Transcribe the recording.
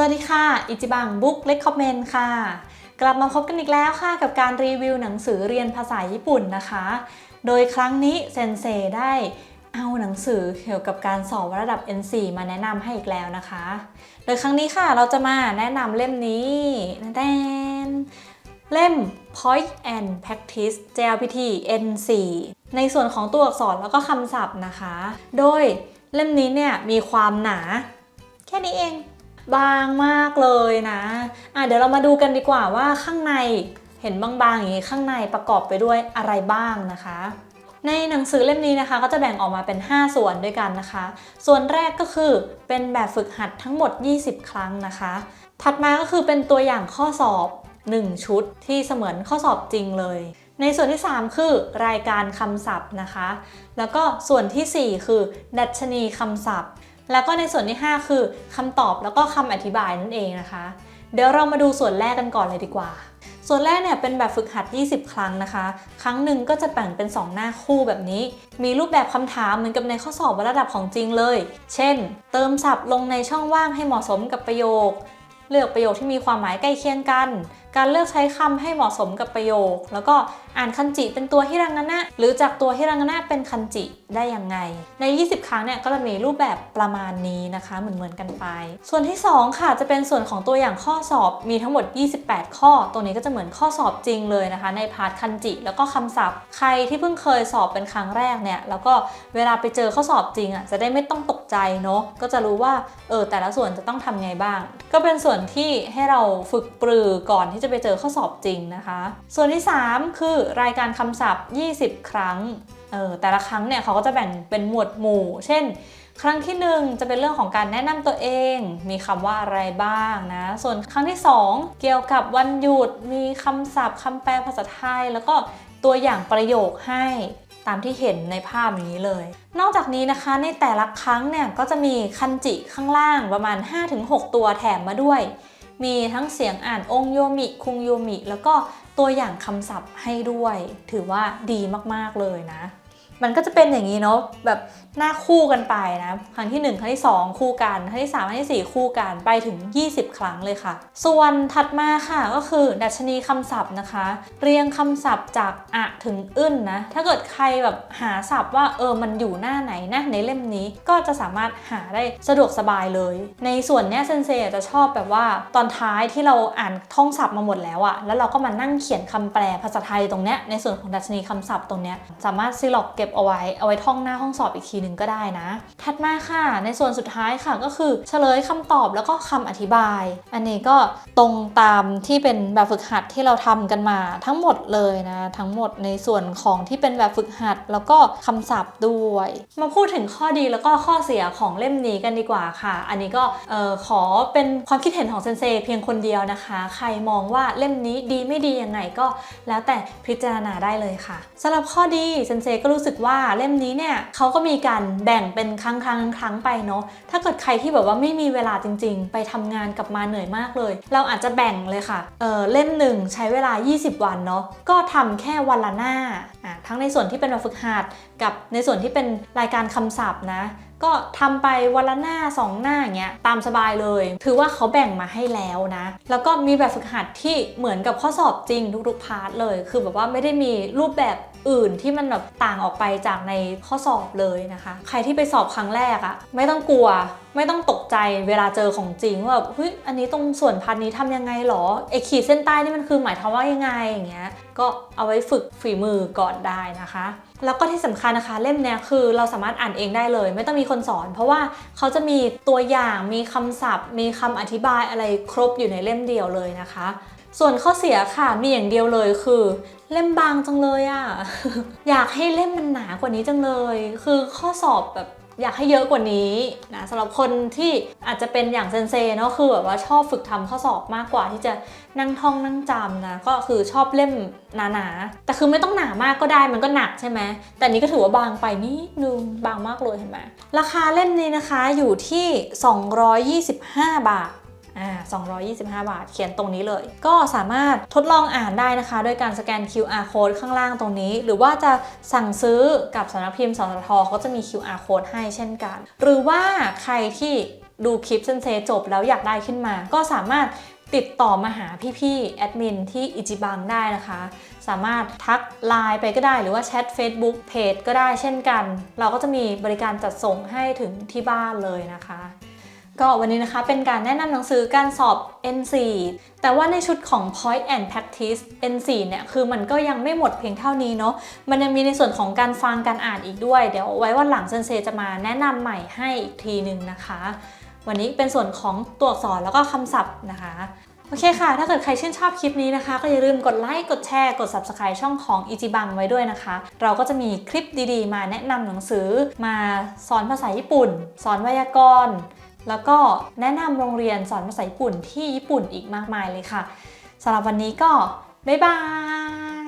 สวัสดีค่ะ อิจิบังบุ๊กเล็กคอมเมนต์ค่ะ กลับมาพบกันอีกแล้วค่ะ กับการรีวิวหนังสือเรียนภาษาญี่ปุ่นนะคะ โดยครั้งนี้เซนเซได้เอาหนังสือเกี่ยวกับการสอบระดับ N4 มาแนะนำให้อีกแล้วนะคะ โดยครั้งนี้ค่ะเราจะมาแนะนำเล่มนี้นะแดนเล่ม Point and Practice JLPT N4 ในส่วนของตัวอักษรแล้วก็คำศัพท์นะคะ โดยเล่มนี้เนี่ยมีความหนา แค่นี้เอง บางมากเลยนะอะเดี๋ยวเรามาดูกันดีกว่าว่าข้างในเห็นบางๆอย่างนี้ข้างในประกอบไปด้วยอะไรบ้างนะคะ ในหนังสือเล่มนี้นะคะ ก็จะแบ่งออกมาเป็น 5 ส่วนด้วยกันนะคะ ส่วนแรกก็คือเป็นแบบฝึกหัดทั้งหมด 20 ครั้งนะคะ ถัดมาก็คือเป็นตัวอย่างข้อสอบ 1 ชุดที่เสมือนข้อสอบจริงเลยในส่วนที่ 3 คือรายการคำศัพท์นะคะ แล้วก็ส่วนทีสี่4 คือดัชนีคำศัพท์ แล้วก็ในส่วนที่ 5 คือคำตอบแล้วก็คำอธิบายนั่นเองนะคะ เดี๋ยวเรามาดูส่วนแรกกันก่อนเลยดีกว่า ส่วนแรกเนี่ยเป็นแบบฝึกหัด 20 ครั้งนะคะ ครั้งหนึ่งก็จะแบ่งเป็น 2 หน้าคู่แบบนี้ มีรูปแบบคำถามเหมือนกับในข้อสอบระดับของจริงเลย เช่น เติมศัพท์ลงในช่องว่างให้เหมาะสมกับประโยค เลือกประโยคที่มีความหมายใกล้เคียงกันการเลือกใช้คำให้เหมาะสมกับประโยค แล้วก็อ่านคันจิเป็นตัวฮิรังานะหรือจากตัวฮิรังานะเป็นคันจิได้ยังไง ใน 20 ครั้งเนี่ยก็จะมีรูปแบบประมาณนี้นะคะ เหมือนเหมือนๆกันไป ส่วนที่ 2 ค่ะจะเป็นส่วนของตัวอย่างข้อสอบมีทั้งหมด 28 ข้อตรงนี้ก็จะเหมือนข้อสอบจริงเลยนะคะ ในพาร์ทคันจิแล้วก็คำศัพท์ ใครที่เพิ่งเคยสอบเป็นครั้งแรกเนี่ยแล้วก็เวลาไปเจอข้อสอบจริงอะจะได้ไม่ต้องตกใจเนาะก็จะรู้ว่าเออแต่ละส่วนจะต้องทำไงบ้าง ก็เป็นส่วนที่ให้เราฝึกปรือก่อนที่จะไปเจอข้อสอบจริงนะคะ ส่วนที่ 3 คือรายการคำศัพท์ 20 ครั้งเออแต่ละครั้งเนี่ยเขาก็จะแบ่งเป็นหมวดหมู่ เช่น ครั้งที่ 1 จะเป็นเรื่องของการแนะนำตัวเอง มีคำว่าอะไรบ้างนะ ส่วนครั้งที่ 2 เกี่ยวกับวันหยุด มีคำศัพท์คำแปลภาษาไทย แล้วก็ตัวอย่างประโยคให้ตามที่เห็นในภาพนี้เลย นอกจากนี้นะคะในแต่ละครั้งเนี่ยก็จะมีคันจิข้างล่างประมาณ 5-6 ตัวแถมมาด้วย มีทั้งเสียงอ่านองโยมิ คุงโยมิ แล้วก็ตัวอย่างคำศัพท์ให้ด้วย ถือว่าดีมากๆเลยนะ มันก็จะเป็นอย่างนี้เนาะแบบหน้าคู่กันไปนะครั้งที่ 1 ครั้งที่ 2 คู่กัน ครั้งที่ 3 ครั้งทีสี่4 คู่กันไปถึง 20 ครั้งเลยค่ะ ส่วนถัดมาค่ะก็คือ ดัชนีคำศัพท์นะคะ เรียงคำศัพท์จากอะถึงอึ้นนะ ถ้าเกิดใครแบบหาศัพท์ว่าเออมันอยู่หน้าไหนนะในเล่มนี้ก็จะสามารถหาได้สะดวกสบายเลย ในส่วนเนี้ยเซนเซจะชอบแบบว่าตอนท้ายที่เราอ่านท่องศัพท์มาหมดแล้วอะแล้วเราก็มานั่งเขียนคำแปลภาษาไทยตรงเนี้ยในส่วนของดัชนีคำศัพท์ตรงเนี้ยสามารถซีล็อกเก็บเอาไว้ เอาไว้ท่องหน้าห้องสอบอีกทีหนึ่งก็ได้นะ ถัดมาค่ะ ในส่วนสุดท้ายค่ะก็คือเฉลยคำตอบแล้วก็คำอธิบาย อันนี้ก็ตรงตามที่เป็นแบบฝึกหัดที่เราทำกันมาทั้งหมดเลยนะ ทั้งหมดในส่วนของที่เป็นแบบฝึกหัด แล้วก็คำศัพท์ด้วย มาพูดถึงข้อดีแล้วก็ข้อเสียของเล่มนี้กันดีกว่าค่ะ อันนี้ก็ขอเป็นความคิดเห็นของเซนเซเพียงคนเดียวนะคะ ใครมองว่าเล่มนี้ดีไม่ดียังไงก็แล้วแต่พิจารณาได้เลยค่ะสำหรับข้อดีเซนเซก็รู้สึกว่าเล่มนี้เนี่ยเขาก็มีการแบ่งเป็นครั้งครั้งครั้งไปเนาะถ้าเกิดใครที่แบบว่าไม่มีเวลาจริง ๆ ไปทำงานกลับมาเหนื่อยมากเลย เราอาจจะแบ่งเลยค่ะเออเล่มหนึ่งใช้เวลา 20 วันเนาะก็ทำแค่วันละหน้าอะทั้งในส่วนที่เป็นแบบฝึกหัดกับในส่วนที่เป็นรายการคำศัพท์นะก็ทำไปวันละหน้า 2 หน้าอย่างเงี้ยตามสบายเลย ถือว่าเขาแบ่งมาให้แล้วนะ แล้วก็มีแบบฝึกหัดที่เหมือนกับข้อสอบจริงทุกๆพาร์ทเลย คือแบบว่าไม่ได้มีรูปแบบ อื่นที่มันแบบต่างออกไปจากในข้อสอบเลยนะคะ ใครที่ไปสอบครั้งแรกอะไม่ต้องกลัว ไม่ต้องตกใจเวลาเจอของจริงว่าแบบเฮ้ยอันนี้ตรงส่วนพันนี้ทำยังไงหรอไอขีดเส้นใต้นี่มันคือหมายความว่ายังไงอย่างเงี้ยก็เอาไว้ฝึกฝีมือก่อนได้นะคะ แล้วก็ที่สำคัญนะคะเล่มเนี้ยคือเราสามารถอ่านเองได้เลย ไม่ต้องมีคนสอน เพราะว่าเขาจะมีตัวอย่างมีคำศัพท์ มีคำอธิบายอะไรครบอยู่ในเล่มเดียวเลยนะคะ ส่วนข้อเสียค่ะมีอย่างเดียวเลยคือ เล่มบางจังเลยอะอยากให้เล่มมันหนากว่านี้จังเลย คือข้อสอบแบบอยากให้เยอะกว่านี้นะสำหรับคนที่อาจจะเป็นอย่างเซนเซเนาะคือแบบว่าชอบฝึกทำข้อสอบมากกว่าที่จะนั่งท่องนั่งจำนะก็คือชอบเล่มหนาๆ แต่คือไม่ต้องหนามากก็ได้มันก็หนักใช่ไหมแต่นี้ก็ถือว่าบางไปนิดนึงบางมากเลยเห็นไหมราคาเล่มนี้นะคะอยู่ที่ 225 บาทอ่า 225 บาท เขียนตรงนี้เลย ก็สามารถทดลองอ่านได้นะคะด้วยการสแกน QR code ข้างล่างตรงนี้ หรือว่าจะสั่งซื้อกับสำนักพิมพ์สสทเขาจะมี QR code ให้เช่นกัน หรือว่าใครที่ดูคลิปเซนเซจบแล้วอยากได้ขึ้นมา ก็สามารถติดต่อมาหาพี่ๆแอดมินที่อิจิบังได้นะคะ สามารถทักไลน์ไปก็ได้หรือว่าแชท Facebook เพจก็ได้เช่นกัน เราก็จะมีบริการจัดส่งให้ถึงที่บ้านเลยนะคะ ก็วันนี้นะคะเป็นการแนะนำหนังสือการสอบ N4 แต่ว่าในชุดของ Point and Practice N4 เนี่ยคือมันก็ยังไม่หมดเพียงเท่านี้เนาะมันยังมีในส่วนของการฟังการอ่านอีกด้วย เดี๋ยวไว้วันหลังเซนเซจะมาแนะนำใหม่ให้อีกทีหนึ่งนะคะ วันนี้เป็นส่วนของตัวอักษรแล้วก็คำศัพท์นะคะโอเคค่ะ ถ้าเกิดใครชื่นชอบคลิปนี้นะคะ ก็อย่าลืมกดไลค์ กดแชร์ กด Subscribe ช่องของอีจิบังไว้ด้วยนะคะ เราก็จะมีคลิปดีๆ มาแนะนำหนังสือ มาสอนภาษาญี่ปุ่น สอนไวยากรณ์ แล้วก็แนะนำโรงเรียนสอนภาษาญี่ปุ่นที่ญี่ปุ่นอีกมากมายเลยค่ะสำหรับวันนี้ก็บ๊ายบาย